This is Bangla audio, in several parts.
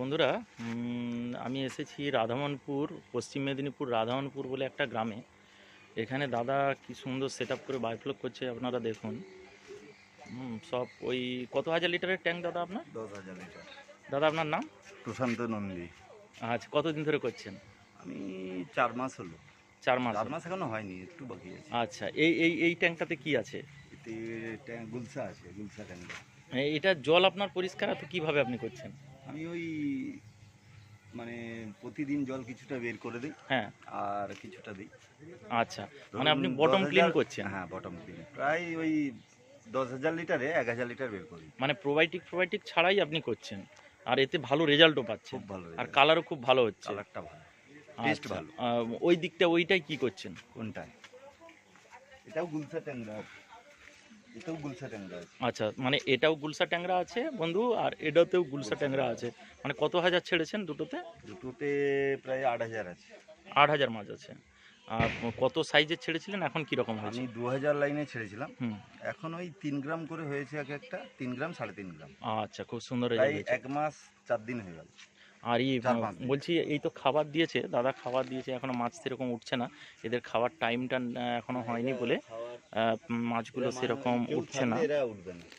বন্ধুরা আমি এসেছি রাধামনপুর পশ্চিম মেদিনীপুর রাধামনপুর বলে একটা গ্রামে। এখানে দাদা কি সুন্দর সেট আপ করে বায়োফ্লক করছে আপনারা দেখুন। সব ওই কত হাজার লিটারের ট্যাঙ্ক দাদা আপনার? দশ হাজার লিটার। দাদা আপনার নাম? প্রশান্ত নন্দী। আচ্ছা কতদিন ধরে করছেন? আমি চার মাস হলো। চার মাস চার মাস এখনও হয়নি একটু বাকি আছে। আচ্ছা এই এই এই ট্যাঙ্কটাতে কি আছে? গুলসা আছে গুলসা ট্যাঙ্ক এটা জল আপনার পরিষ্কার তো কীভাবে আপনি করছেন? আমি ওই মানে প্রতিদিন জল কিছুটা বের করে দিই। হ্যাঁ। আর কিছুটা দিই। আচ্ছা। মানে আপনি বটম ক্লিন করছেন? হ্যাঁ বটম ক্লিন প্রায় ওই দশ হাজার লিটারে এক হাজার লিটার বের করি। মানে প্রোবায়োটিক প্রোবায়োটিক ছাড়াই আপনি করছেন। আর এতে ভালো রেজাল্টও পাচ্ছেন। খুব ভালো আর কালারও খুব ভালো হচ্ছে। কালারটা ভালো। টেস্ট আচ্ছা, ভালো। ওই দিকটা ওইটাই কি করছেন? কোনটায়? এটাও গুলসা ট্যাংরা এটাও গুলসা ট্যাংরা আছে। আচ্ছা মানে এটাও গুলসা ট্যাংরা আছে বন্ধু আর এটাতেও গুলসা ট্যাংরা আছে। মানে কত হাজার ছেড়েছেন দুটোতে? দুটোতে প্রায় আট হাজার আছে। আট হাজার মাছ আছে। আর কত সাইজের ছেড়েছিলেন? এখন কি রকম হয়েছে? আমি দু হাজার লাইনে ছেড়েছিলাম। এখন ওই তিন গ্রাম করে হয়েছে এক একটা তিন গ্রাম সাড়ে তিন গ্রাম। আচ্ছা খুব সুন্দর এক মাস চার দিন হয়ে গেল। আর এই বলছি এই তো খাবার দিয়েছে দাদা খাবার দিয়েছে এখনও মাছ সেরকম উঠছে না। এদের খাবার টাইমটা এখনও হয়নি বলে মাছগুলো সেরকম উঠছে না।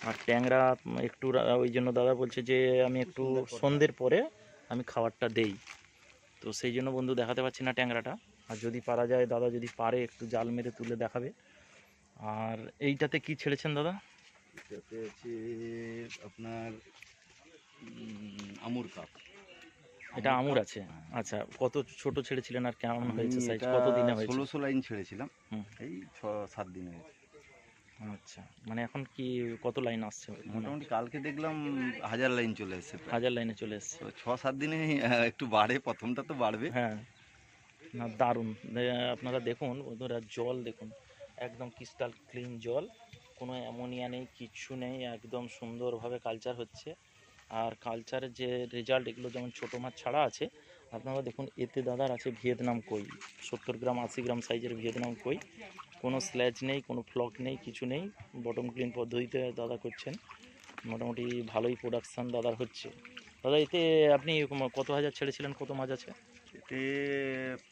আর ট্যাংরা একটু ওই জন্য দাদা বলছে যে আমি একটু সন্ধ্যের পরে। আমি খাবারটা দেই। তো সেই জন্য বন্ধু দেখাতে পাচ্ছি না ট্যাংরাটা। আর যদি পারা যায় দাদা যদি পারে একটু জাল মেরে তুলে দেখাবে। আর এইটাতে কি ছেড়েছেন দাদা? এটাতে আছে আপনার আমুর কাপ। এটা আমুর আছে। আচ্ছা কত ছোট ছেড়েছিলেন আর কেমন হয়েছে সাইজ কত দিনে হয়েছে? ষোলোশো লাইন ছেড়েছিলাম। এই ছ সাত দিন হয়েছে। আচ্ছা মানে এখন কি কত লাইন আসছে? মোটামুটি কালকে দেখলাম হাজার লাইন চলে এসেছে। হাজার লাইনে চলে এসেছে। ছ সাত দিনে একটু বাড়ে প্রথমটা তো বাড়বে। হ্যাঁ। না দারুণ। আপনারা দেখুন বন্ধুরা জল দেখুন একদম ক্রিস্টাল ক্লিন জল। কোনো অ্যামোনিয়া নেই কিচ্ছু নেই একদম সুন্দরভাবে কালচার হচ্ছে। আর কালচারের যে রেজাল্ট এগুলো যেমন ছোটো মাছ ছাড়া আছে আপনারা দেখুন এতে দাদার আছে ভিয়েতনাম কই। সত্তর গ্রাম আশি গ্রাম সাইজের ভিয়েতনাম কই। কোনো স্ল্যাজ নেই কোনো ফ্লক নেই কিছু নেই। বটম ক্লিন পদ্ধতিতে দাদা করছেন। মোটামুটি ভালোই প্রোডাকশান দাদার হচ্ছে। দাদা এতে আপনি কত হাজার ছেড়েছিলেন? কত মাছ আছে? এতে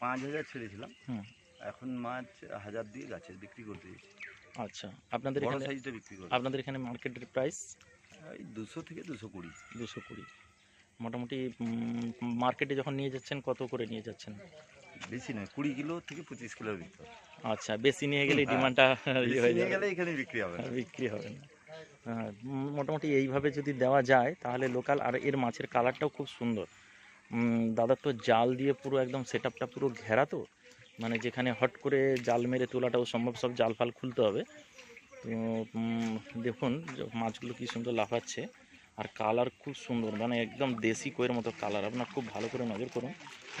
পাঁচ হাজার ছেড়েছিলাম। হুম। এখন মাছ হাজার দিয়ে গাছের বিক্রি করতে দিয়েছি আচ্ছা আপনাদের এখানে আপনাদের এখানে মার্কেটের প্রাইস এই দুশো থেকে দুশো কুড়ি। দুশো কুড়ি। মোটামুটি মার্কেটে যখন নিয়ে যাচ্ছেন কত করে নিয়ে যাচ্ছেন? বেশি নয় কুড়ি কিলো থেকে পঁচিশ কিলোর হবে। আচ্ছা বেশি নিয়ে গেলে হ্যাঁ। ডিমান্ডটা হয়ে নিয়ে যাবে। গেলে এখানে বিক্রি হবে। বিক্রি হবে না। হ্যাঁ, মোটামুটি এইভাবে যদি দেওয়া যায় তাহলে লোকাল আর এর মাছের কালারটাও খুব সুন্দর। দাদা তো জাল দিয়ে পুরো একদম সেট আপটা পুরো ঘেরা তো? মানে যেখানে হট করে জাল মেরে তোলাটাও সম্ভব সব জাল ফাল খুলতে হবে। দেখুন মাছগুলো কি সুন্দর লাফাচ্ছে আর কালার খুব সুন্দর মানে একদম দেশি কইয়ের মতো কালার আপনার খুব ভালো করে নজর করুন।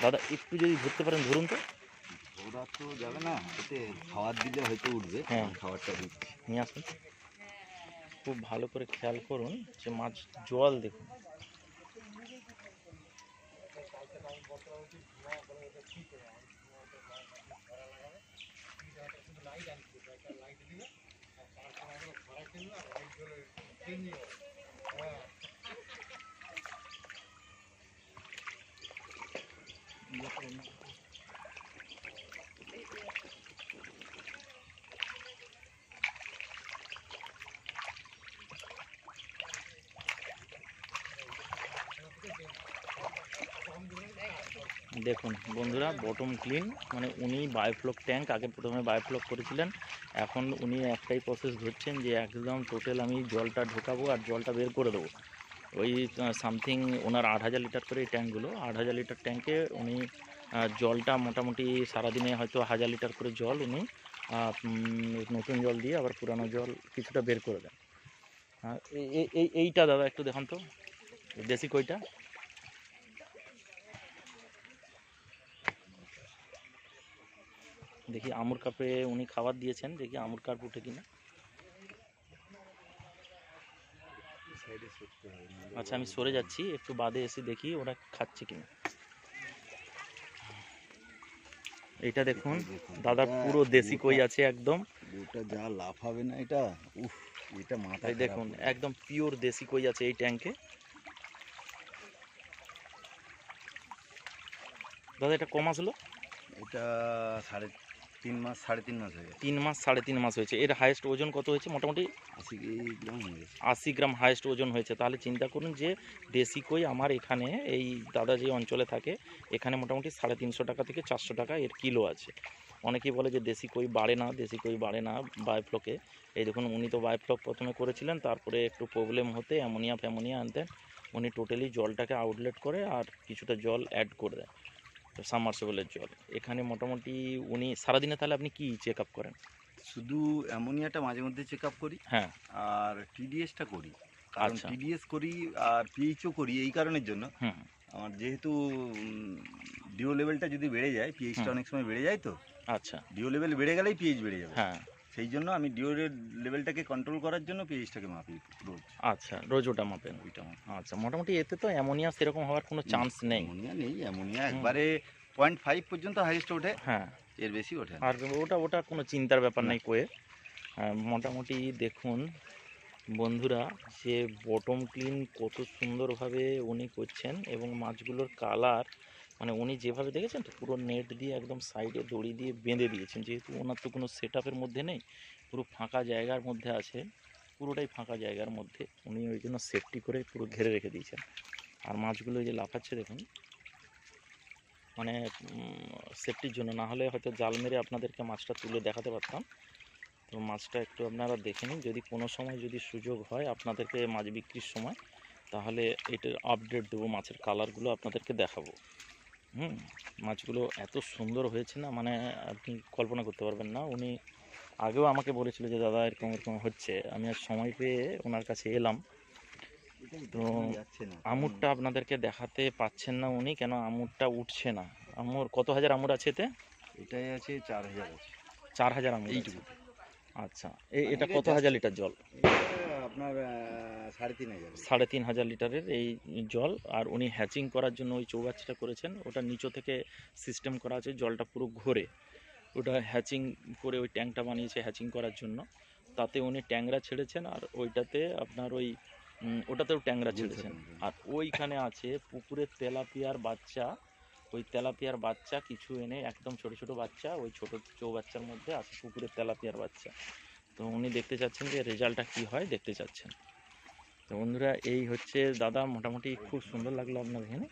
দাদা একটু যদি ধরতে পারেন ধরুন তো। ওরা তো যাবে না এতে খাবার দিলে হয়তো উঠবে হ্যাঁ। খাবারটা দিচ্ছি। নিয়ে আসুন। খুব ভালো করে খেয়াল করুন যে মাছ জল দেখুন। 누나. 어, 그거를 괜히. দেখুন, বন্ধুরা বটম ক্লিন মানে উনি বায়োফ্লক ট্যাঙ্ক আগে প্রথমে বায়োফ্লক করেছিলেন, এখন উনি একটাই প্রসেস ধরছেন যে একদম টোটাল আমি জলটা ঢোকাবো আর জলটা বের করে দেবো। ওই সামথিং ওনার আট হাজার লিটার করে এই ট্যাঙ্কগুলো আট হাজার লিটার ট্যাঙ্কে উনি জলটা মোটামুটি সারাদিনে হয়তো হাজার লিটার করে জল উনি নতুন জল দিয়ে আবার পুরানো জল কিছুটা বের করে দেন। এইটা দাদা একটু দেখান তো, দেশি কইটা? দেখি আমুর কাপে উনি খাবার দিয়েছেন দেখি আমুর কাপ উঠে কিনা। আচ্ছা আমি সরে যাচ্ছি একটু বাদে এসে দেখি ওরা খাচ্ছে কিনা। এটা দেখুন দাদা পুরো দেশি কই আছে একদম। ওটা যা লাভ হবে না এটা উফ এটা মাথায় দেখুন একদম পিওর দেশি কই আছে এই ট্যাঙ্কে দাদা এটা কম আসলো? এটা সাড়ে তিন মাস সাড়ে তিন মাস হয়ে তিন মাস সাড়ে তিন মাস হয়েছে। এর হাইয়েস্ট ওজন কত হয়েছে? মোটামুটি আশি গ্রাম আশি গ্রাম হাইয়েস্ট ওজন হয়েছে। তাহলে চিন্তা করুন যে দেশি কই আমার এখানে এই দাদা যে অঞ্চলে থাকে এখানে মোটামুটি সাড়ে তিনশো টাকা থেকে চারশো টাকা এর কিলো আছে। অনেকেই বলে যে দেশি কই বাড়ে না দেশি কই বাড়ে না বায়োফ্লকে এই দেখুন উনি তো বায়োফ্লক প্রথমে করেছিলেন তারপরে একটু প্রবলেম হতে অ্যামোনিয়া ফ্যামোনিয়া আনতেন। উনি টোটালি জলটাকে আউটলেট করে আর কিছুটা জল অ্যাড করে দেয় তো সাবমার্সেবলের জল। এখানে মোটামুটি উনি সারাদিনে তাহলে আপনি কি চেক আপ করেন? শুধু অ্যামোনিয়াটা মাঝে মধ্যে চেক আপ করি হ্যাঁ। আর টিডিএসটা করি। কারণ আচ্ছা। টিডিএস করি আর পিএইচও করি এই কারণের জন্য। হুম। আমার যেহেতু ডিও লেভেলটা যদি বেড়ে যায় পিএইচটা হুম। অনেক সময় বেড়ে যায় তো। আচ্ছা। ডিও লেভেল বেড়ে গেলেই পিএইচ বেড়ে যাবে। হ্যাঁ। সেই জন্য আমি ডিও লেভেলটাকে কন্ট্রোল করার জন্য পিএইচটাকে মাপি রোজ। আচ্ছা রোজ ওটা মাপেন? ওইটা আচ্ছা মোটামুটি এতে তো অ্যামোনিয়া সেরকম হওয়ার কোনো চান্স নেই। অ্যামোনিয়া নেই অ্যামোনিয়া একবারে পয়েন্ট ফাইভ পর্যন্ত হাইয়েস্ট ওঠে হ্যাঁ। এর বেশি ওঠে আর ওটা ওটা কোনো চিন্তার ব্যাপার। নেই কোয়ে। মোটামুটি দেখুন বন্ধুরা যে বটম ক্লিন কত সুন্দরভাবে উনি করছেন এবং মাছগুলোর কালার মানে উনি যেভাবে দেখেছেন তো, পুরো নেট দিয়ে একদম সাইডে দড়ি দিয়ে বেঁধে দিয়েছেন। যেহেতু ওনার তো কোনো সেট মধ্যে নেই, পুরো ফাঁকা জায়গার মধ্যে আছে, পুরোটাই ফাঁকা জায়গার মধ্যে উনি ওই জন্য সেফটি করে পুরো ঘিরে রেখে দিয়েছেন। আর মাছগুলো যে লাফাচ্ছে দেখুন মানে সেফটির জন্য। না হলে হয়তো জাল মেরে আপনাদেরকে মাছটা তুলে দেখাতে পারতাম। তো মাছটা একটু আপনারা দেখে নিন। যদি কোনো সময় যদি সুযোগ হয় আপনাদেরকে মাছ বিক্রির সময়, তাহলে এটার আপডেট দেবো, মাছের কালারগুলো আপনাদেরকে দেখাবো। হুম মাছগুলো এত সুন্দর হয়েছে না মানে আপনি কল্পনা করতে পারবেন না। উনি আগেও আমাকে বলেছিল যে দাদা এরকম এরকম হচ্ছে। আমি আর সময় পেয়ে ওনার কাছে এলাম। তো আমুরটা আপনাদেরকে দেখাতে পাচ্ছেন না উনি কেন আমুরটা উঠছে না। আমুর কত হাজার আমুর আছে এতে? এটাই আছে চার হাজার আছে। চার হাজার আমুর এইটুকু আচ্ছা এটা কত হাজার লিটার জল? আপনার সাড়ে তিন হাজার সাড়ে তিন হাজার লিটারের এই জল আর উনি হ্যাচিং করার জন্য ওই চৌবাচ্চাটা করেছেন। ওটা নিচু থেকে সিস্টেম করা আছে জলটা পুরো ঘোরে। ওটা হ্যাচিং করে ওই ট্যাঙ্কটা বানিয়েছে হ্যাচিং করার জন্য। তাতে উনি ট্যাংরা ছেড়েছেন আর ওইটাতে আপনার ওই ওটাতেও ট্যাংরা ছেড়েছেন। আর ওইখানে আছে পুকুরের তেলাপিয়ার বাচ্চা। ওই তেলাপিয়ার বাচ্চা কিছু এনে একদম ছোট ছোট বাচ্চা ওই ছোট চৌবাচ্চার মধ্যে আছে পুকুরের তেলাপিয়ার বাচ্চা। তো উনি দেখতে চাচ্ছেন যে রেজাল্টটা কি হয় দেখতে চাচ্ছেন। তো বন্ধুরা, এই হচ্ছে দাদা, মোটামুটি খুব সুন্দর লাগল আপনার এখানে।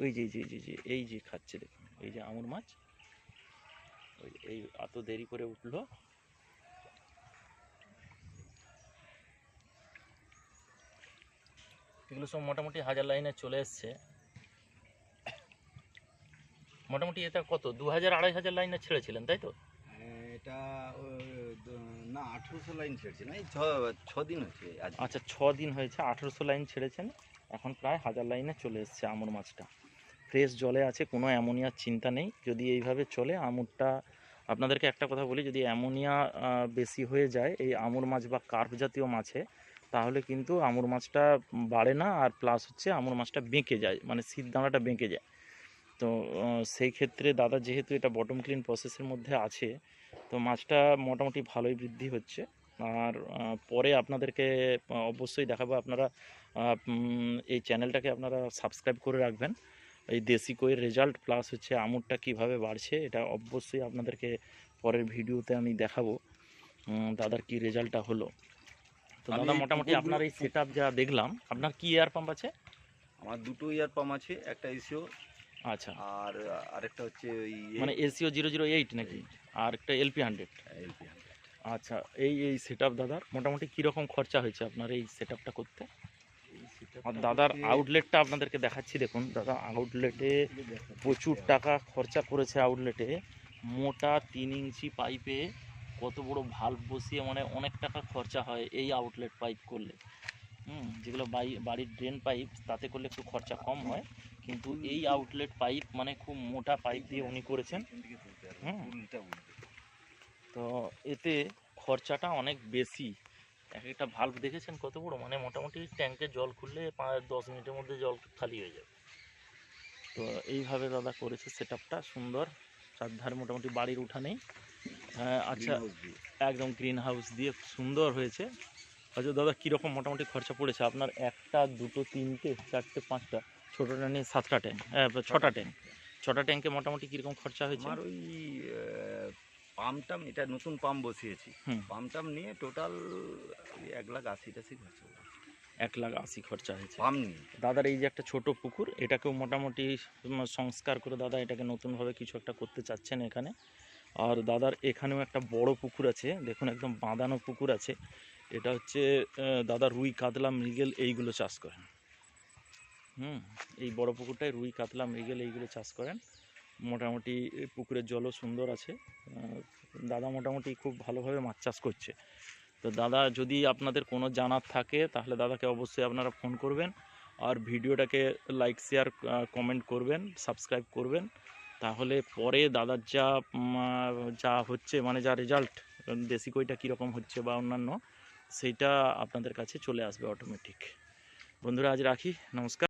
ওই যে যে যে যে, এই যে খাচ্ছে দেখুন, এই যে আমুর মাছ। ওই এই এত দেরি করে উঠল। এগুলো সব মোটামুটি হাজার লাইনে চলে এসছে। মোটামুটি এটা কত? দু হাজার, আড়াই হাজার লাইনে ছেড়েছিলেন, তাই তো? আঠেরোশো ছ দিন হচ্ছে আচ্ছা ছ দিন হয়েছে, আঠেরোশো লাইন ছেড়েছেন। এখন প্রায় হাজার লাইনে চলে এসছে আমুর মাছটা। ফ্রেশ জলে আছে, কোনো অ্যামোনিয়ার চিন্তা নেই। যদি এইভাবে চলে, আমুরটা, আপনাদেরকে একটা কথা বলি, যদি অ্যামোনিয়া বেশি হয়ে যায়, এই আমুর মাছ বা কার্প জাতীয় মাছে, তাহলে কিন্তু আমুর মাছটা বাড়ে না, আর প্লাস হচ্ছে আমুর মাছটা বেঁকে যায় মানে শীত দানাটা বেঁকে যায়। তো সেই ক্ষেত্রে দাদা যেহেতু এটা বটম ক্লিন প্রসেসের মধ্যে আছে তো মাছটা মোটামুটি ভালোই বৃদ্ধি হচ্ছে। আর পরে আপনাদেরকে অবশ্যই দেখাবো আপনারা এই চ্যানেলটাকে আপনারা সাবস্ক্রাইব করে রাখবেন। এই দেশি কইয়ের রেজাল্ট প্লাস হচ্ছে আমুরটা কীভাবে বাড়ছে এটা অবশ্যই আপনাদেরকে পরের ভিডিওতে আমি দেখাবো দাদার কি রেজাল্টটা হলো। তো দাদা মোটামুটি আপনার এই সেট যা দেখলাম আপনার কি এয়ার পাম্প আছে? আমার দুটো ইয়ার পাম্প আছে একটা এসিও আচ্ছা। আর আরেকটা হচ্ছে ওই মানে এসিও জিরো জিরো এইট নাকি? আর একটা এলপি হান্ড্রেড এলপি আচ্ছা এই এই সেট দাদার মোটামুটি কীরকম খরচা হয়েছে আপনার এই সেট করতে? আর দাদার আউটলেটটা আপনাদেরকে দেখাচ্ছি দেখুন। দাদা আউটলেটে প্রচুর টাকা খরচা করেছে আউটলেটে মোটা তিন ইঞ্চি পাইপে কত বড় ভাল্ব বসিয়ে মানে অনেক টাকা খরচা হয় এই আউটলেট পাইপ করলে। হুম যেগুলো বাড়ির ড্রেন পাইপ তাতে করলে একটু খরচা কম হয়। কিন্তু এই আউটলেট পাইপ মানে খুব মোটা পাইপ দিয়ে উনি করেছেন। তো এতে খরচাটা অনেক বেশি। এক একটা ভাল্ব দেখেছেন কত বড়? মানে মোটামুটি ট্যাঙ্কে জল খুললে পাঁচ দশ মিনিটের মধ্যে জল খালি হয়ে যাবে। তো এইভাবে দাদা করেছে সেট সুন্দর। চারধারে মোটামুটি বাড়ির উঠানেই। হ্যাঁ, আচ্ছা একদম গ্রিন হাউস দিয়ে সুন্দর হয়েছে। আচ্ছা দাদা কীরকম মোটামুটি খরচা পড়েছে? আপনার একটা দুটো তিনটে চারটে পাঁচটা? ছোটোটা নিয়ে সাতটা ট্যাঙ্ক ছটা ট্যাঙ্ক ছটা ট্যাঙ্কে মোটামুটি কীরকম খরচা হয়েছে? আমার ওই পাম্পটাম এটা নতুন পাম্প বসিয়েছি। পাম্পটাম নিয়ে টোটাল এক লাখ আশি টাশি খরচা এক লাখ আশি খরচা হয়েছে। পাম্প নিয়ে। দাদার এই যে একটা ছোট পুকুর এটাকেও মোটামুটি সংস্কার করে দাদা এটাকে নতুনভাবে কিছু একটা করতে চাচ্ছেন এখানে। আর দাদার এখানেও একটা বড় পুকুর আছে দেখুন একদম বাঁধানো পুকুর আছে। এটা হচ্ছে দাদা রুই কাতলা মৃগেল এইগুলো চাষ করেন। হুম, এই বড় পুকুরটায় রুই, কাতলা, মৃগেল এইগুলো চাষ করেন। মোটামুটি পুকুরের জলও সুন্দর আছে। দাদা মোটামুটি খুব ভালোভাবে মাছ চাষ করছে। তো দাদা, যদি আপনাদের কোনো জানার থাকে, তাহলে দাদাকে অবশ্যই আপনারা ফোন করবেন আর ভিডিওটাকে লাইক, শেয়ার কমেন্ট করবেন, সাবস্ক্রাইব করবেন। তাহলে পরে দাদার যা যা হচ্ছে মানে যা রেজাল্ট দেশি কইটা কীরকম হচ্ছে বা অন্যান্য, সেইটা আপনাদের কাছে চলে আসবে অটোমেটিক বন্ধুরা, আজ রাখি। নমস্কার।